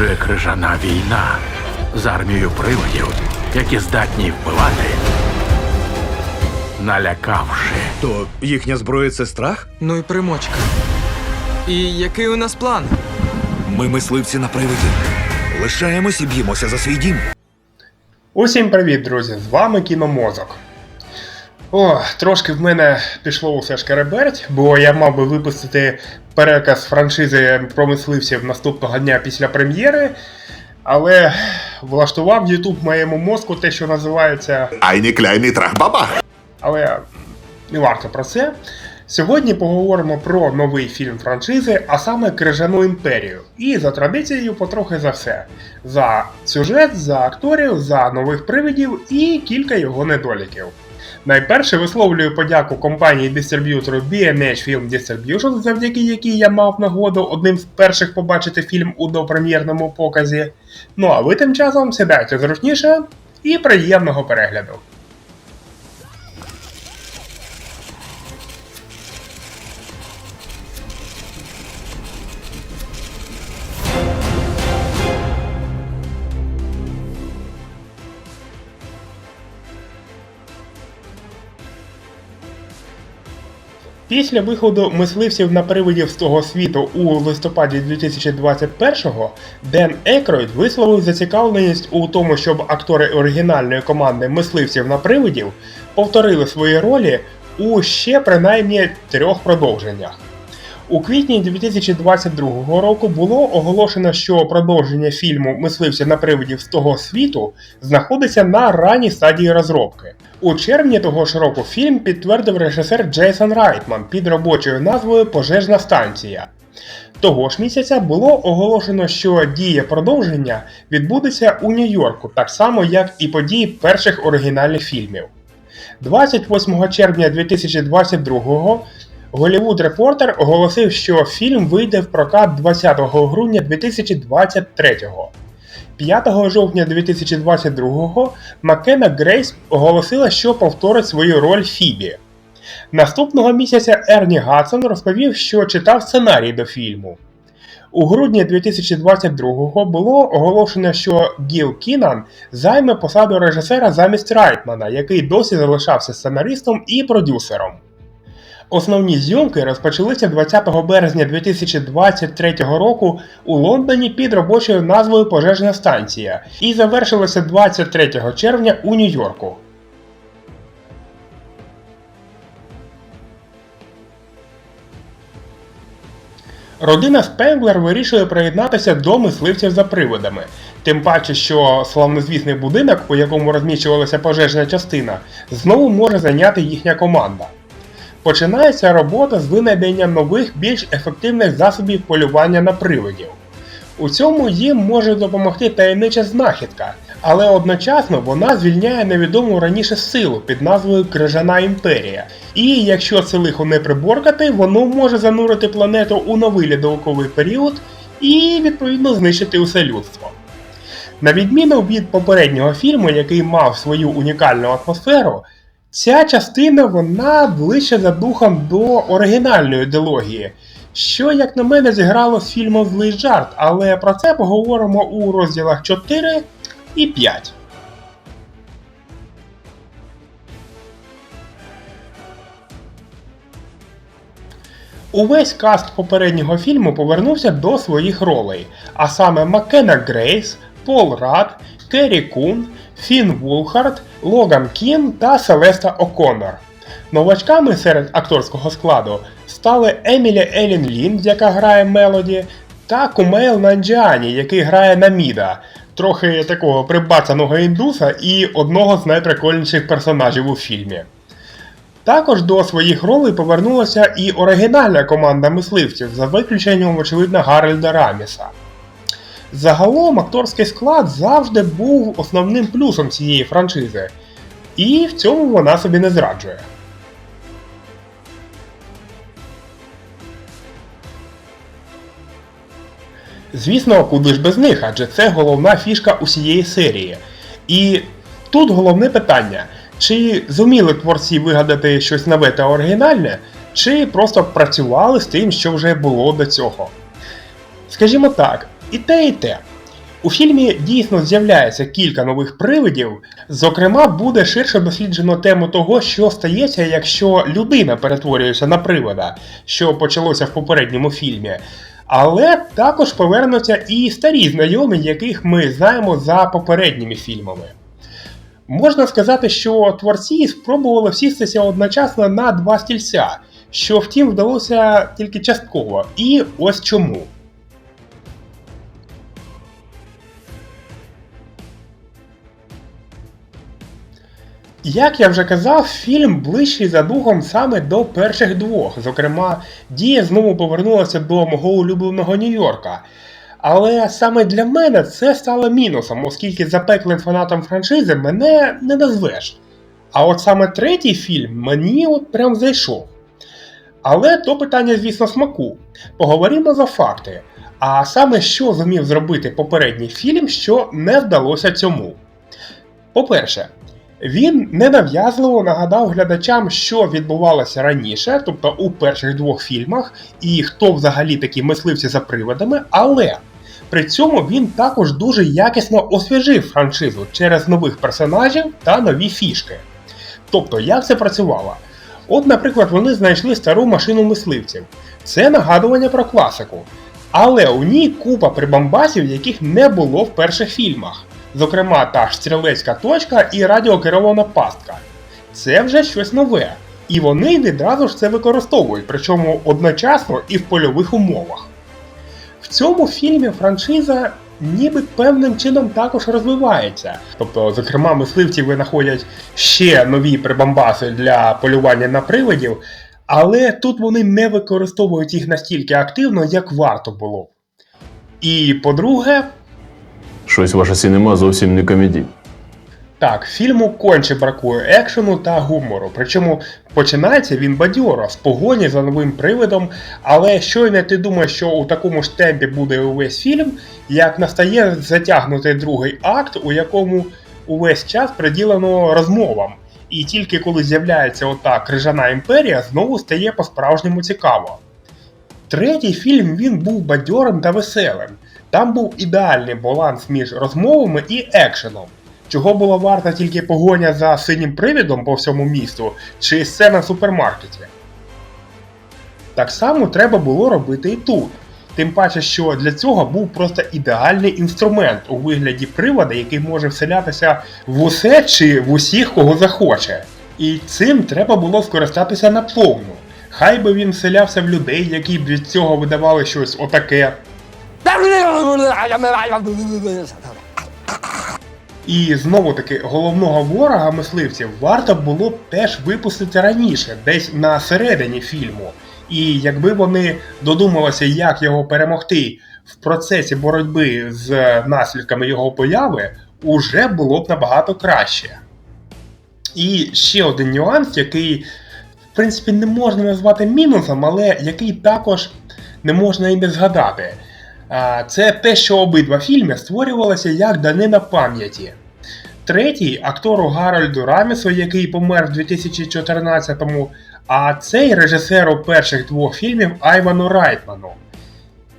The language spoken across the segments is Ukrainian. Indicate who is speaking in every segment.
Speaker 1: загрожує крижана війна з армією приводів, які здатні вбивати, налякавши.
Speaker 2: То їхня зброя це страх?
Speaker 3: Ну і примочка. І який у нас план?
Speaker 2: Ми мисливці на привиді. Лишаємось і б'ємося за свій дім.
Speaker 4: Усім привіт, друзі! З вами кіномозок. О, трошки в мене пішло усе ж кереберть, бо я мав би випустити переказ франшизи про мисливців наступного дня після прем'єри. Але влаштував YouTube моєму мозку те, що називається
Speaker 5: Eine kleine Trachbaba.
Speaker 4: але не варто про це. Сьогодні поговоримо про новий фільм франшизи, а саме Крижану імперію. І за традицією потрохи за все: за сюжет, за акторів, за нових привидів і кілька його недоліків. Найперше висловлюю подяку компанії дистриб'ютору BMH Film Distribution, завдяки якій я мав нагоду одним з перших побачити фільм у допрем'єрному показі. Ну а ви тим часом сідайте зручніше і приємного перегляду. Після виходу мисливців на привидів з того світу у листопаді 2021-го Ден Екройд висловив зацікавленість у тому, щоб актори оригінальної команди мисливців на привидів повторили свої ролі у ще принаймні трьох продовженнях. У квітні 2022 року було оголошено, що продовження фільму Мисливця на привидів з того світу знаходиться на ранній стадії розробки. У червні того ж року фільм підтвердив режисер Джейсон Райтман під робочою назвою Пожежна станція. Того ж місяця було оголошено, що дія продовження відбудеться у Нью-Йорку, так само як і події перших оригінальних фільмів. 28 червня 2022 Голівуд Репортер оголосив, що фільм вийде в прокат 20 грудня 2023-го. 5 жовтня 2022 Маккена Грейс оголосила, що повторить свою роль Фібі. Наступного місяця Ерні Гадсон розповів, що читав сценарій до фільму. У грудні 2022-го було оголошено, що Гіл Кінан займе посаду режисера замість Райтмана, який досі залишався сценаристом і продюсером. Основні зйомки розпочалися 20 березня 2023 року у Лондоні під робочою назвою Пожежна станція і завершилися 23 червня у Нью-Йорку. Родина Спенглер вирішує приєднатися до мисливців за приводами. Тим паче, що славнозвісний будинок, у якому розміщувалася пожежна частина, знову може зайняти їхня команда. Починається робота з винайдення нових, більш ефективних засобів полювання на привидів. У цьому їм може допомогти таємнича знахідка, але одночасно вона звільняє невідому раніше силу під назвою Крижана Імперія. І якщо це лихо не приборкати, воно може занурити планету у новий льодовиковий період і відповідно знищити усе людство. На відміну від попереднього фільму, який мав свою унікальну атмосферу, Ця частина вона ближче за духом до оригінальної ідеології, що, як на мене, зіграло з фільмом злий жарт, але про це поговоримо у розділах 4 і 5. Увесь каст попереднього фільму повернувся до своїх ролей, а саме Маккена Грейс, Пол Рад, Керрі Кун, Фін Вулхард, Логан Кін та Селеста О'Коннор. Новачками серед акторського складу стали Емілі Елін Лінд, яка грає Мелоді, та Кумейл Нанджіані, який грає Наміда, трохи такого прибацаного індуса і одного з найприкольніших персонажів у фільмі. Також до своїх ролей повернулася і оригінальна команда мисливців, за виключенням, очевидно, Гарольда Раміса. Загалом акторський склад завжди був основним плюсом цієї франшизи, і в цьому вона собі не зраджує. Звісно, куди ж без них, адже це головна фішка усієї серії. І тут головне питання: чи зуміли творці вигадати щось нове та оригінальне, чи просто працювали з тим, що вже було до цього. Скажімо так, і те, і те. У фільмі дійсно з'являється кілька нових привидів. Зокрема, буде ширше досліджено тему того, що стається, якщо людина перетворюється на привида, що почалося в попередньому фільмі. Але також повернуться і старі знайомі, яких ми знаємо за попередніми фільмами. Можна сказати, що творці спробували всістися одночасно на два стільця, що втім вдалося тільки частково. І ось чому. Як я вже казав, фільм ближчий за духом саме до перших двох. Зокрема, дія знову повернулася до мого улюбленого Нью-Йорка. Але саме для мене це стало мінусом, оскільки запеклим фанатом франшизи мене не назвеш. А от саме третій фільм мені от прям зайшов. Але то питання, звісно, смаку. Поговоримо за факти. А саме що зумів зробити попередній фільм, що не вдалося цьому. По-перше, він ненав'язливо нагадав глядачам, що відбувалося раніше, тобто у перших двох фільмах, і хто взагалі такі мисливці за приводами, але при цьому він також дуже якісно освіжив франшизу через нових персонажів та нові фішки. Тобто, як це працювало? От, наприклад, вони знайшли стару машину мисливців. Це нагадування про класику. Але у ній купа прибамбасів, яких не було в перших фільмах. Зокрема, та стрілецька точка і радіокерована пастка. Це вже щось нове. І вони відразу ж це використовують, причому одночасно і в польових умовах. В цьому фільмі франшиза ніби певним чином також розвивається. Тобто, зокрема, мисливці винаходять ще нові прибамбаси для полювання на привидів, але тут вони не використовують їх настільки активно, як варто було. І по-друге,
Speaker 5: Щось ваше сінема зовсім не комедій.
Speaker 4: Так, фільму конче бракує екшену та гумору. Причому починається він бадьоро з погоні за новим привидом, але щойно ти думаєш, що у такому ж темпі буде увесь фільм, як настає затягнутий другий акт, у якому увесь час приділено розмовам. І тільки коли з'являється ота крижана імперія, знову стає по-справжньому цікаво. Третій фільм він був бадьорим та веселим. Там був ідеальний баланс між розмовами і екшеном. Чого була варта тільки погоня за синім привідом по всьому місту, чи сцена в супермаркеті. Так само треба було робити і тут. Тим паче, що для цього був просто ідеальний інструмент у вигляді привода, який може вселятися в усе чи в усіх, кого захоче. І цим треба було скористатися наповну. Хай би він вселявся в людей, які б від цього видавали щось отаке. І знову таки головного ворога мисливців варто було б теж випустити раніше, десь на середині фільму. І якби вони додумалися, як його перемогти в процесі боротьби з наслідками його появи, уже було б набагато краще. І ще один нюанс, який, в принципі, не можна назвати мінусом, але який також не можна і не згадати. Це те, що обидва фільми створювалися як данина пам'яті. Третій актору Гарольду Рамісу, який помер в 2014-му, а цей режисеру перших двох фільмів Айвану Райтману.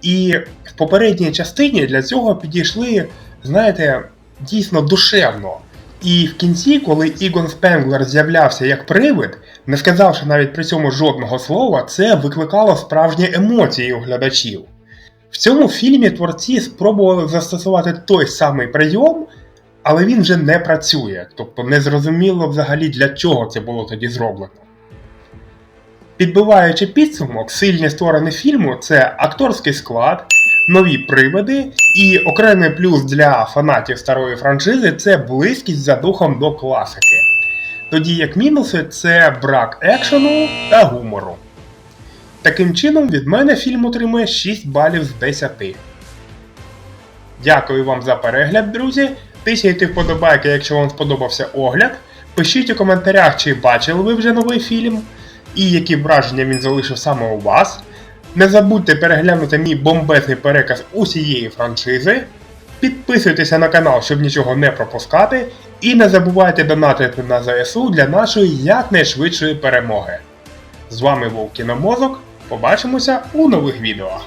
Speaker 4: І в попередній частині для цього підійшли, знаєте, дійсно душевно. І в кінці, коли Ігон Спенглер з'являвся як привид, не сказавши навіть при цьому жодного слова, це викликало справжні емоції у глядачів. В цьому фільмі творці спробували застосувати той самий прийом, але він вже не працює, тобто не зрозуміло взагалі для чого це було тоді зроблено. Підбиваючи підсумок, сильні сторони фільму це акторський склад, нові приводи, і окремий плюс для фанатів старої франшизи це близькість за духом до класики. Тоді як мінуси це брак екшену та гумору. Таким чином, від мене фільм отримує 6 балів з 10. Дякую вам за перегляд, друзі. Тисяйте вподобайки, якщо вам сподобався огляд. Пишіть у коментарях, чи бачили ви вже новий фільм, і які враження він залишив саме у вас. Не забудьте переглянути мій бомбезний переказ усієї франшизи. Підписуйтеся на канал, щоб нічого не пропускати. І не забувайте донатити на ЗСУ для нашої якнайшвидшої перемоги. З вами був Кіномозок. Побачимося у нових відео.